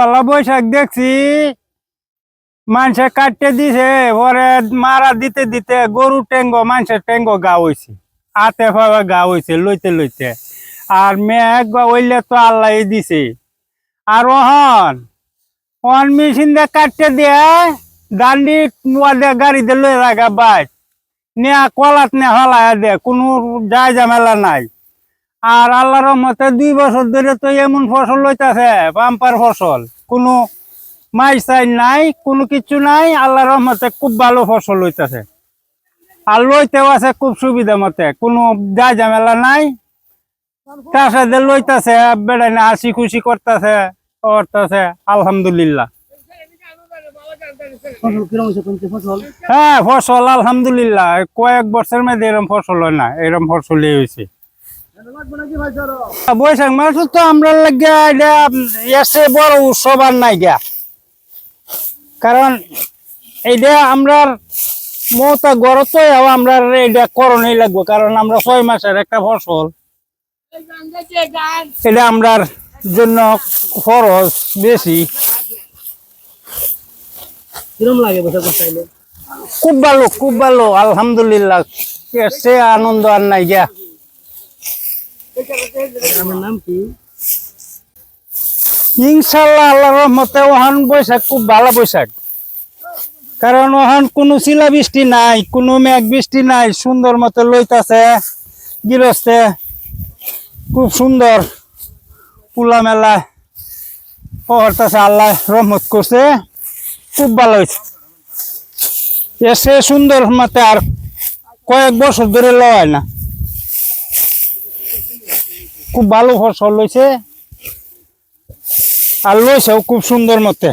বালা বৈশাখ দেখছি। মানুষে কাটতে দিছে পরে মারা দিতে দিতে গরু টেঙ্গো মানুষের টেঙ্গো গা হইছে। হাতে পাওয়া গা হইছে লইতে লইতে। আর মেঘ ওইলে তো আল্লাহ দিছে। আর ওহন ওহন মেশিন দিয়ে কাটতে দিয়ে দান্ডি দে গাড়িতে লই রাখা বাইক নিয়ে কলাত নে হলায় দে, কোনো যায় ঝামেলা নাই। আর আল্লাহর রহমতে দুই বছর ধরে তো এমন ফসল লইতাছে বাম্পার ফসল। কোনো মাই চাই নাই কোনো কিছু নাই আল্লাহর রহমতে খুব ভালো ফসল লইতাছে। আর লইতেও আছে খুব সুবিধা মতে কোনো যা ঝামেলা নাই। তার সাথে লইতাছে বেড়াই না হাসি খুশি করতেছে করতেছে আলহামদুলিল্লাহ। হ্যাঁ ফসল আলহামদুলিল্লাহ। কয়েক বছর মধ্যে এরম ফসল হয় না এরম ফসলই হয়েছে। বৈশাখ মাস তো আমরা লাগে এটা এসে বড় উৎসব আর নাই গা কারণ এইটা আমরা মৌতা গড় তো আমরা এটা করণই লাগবো কারণ আমরা ছয় মাসের একটা ফসল। এটা আমরার জন্য খরচ বেশি। খুব ভালো খুব ভালো আলহামদুলিল্লাহ। সে আনন্দ আর নাই গা আমার নাম কি? ইনশাল্লাহ আল্লাহ রহমতে ওহান বৈশাখ খুব ভালো বৈশাখ। কারণ ওহান কোনো শিলা বৃষ্টি নাই, কোনো মেঘ বৃষ্টি নাই, সুন্দর মতো লইতাছে, গৃহস্থে। খুব সুন্দর পুলা মেলা পড়তেছে আল্লাহ রহমত করছে। খুব ভালো হয়েছে এসে সুন্দর মতে আর কয়েক বছর ধরে লয় না। খুব ভালো ফসল হয়েছে। আর লইছেও খুব সুন্দর মতে।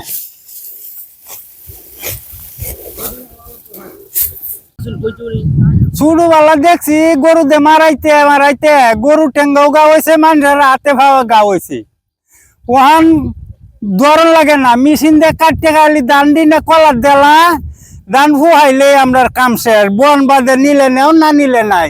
ছোটবেলা দেখছি গরু দে মারাইতে মারাইতে গরু টেঙ্গাও গা হয়েছে, মানুষের হাতে ভাবা গা হয়েছে। ওহান দরন লাগে না, মেশিন দিয়ে কাটতে খালি দান দিনে কলার দেলা দান ফুহাইলে আমরা কাম শেষ। বন বাদে নিলে নেও, না নিলে নাই।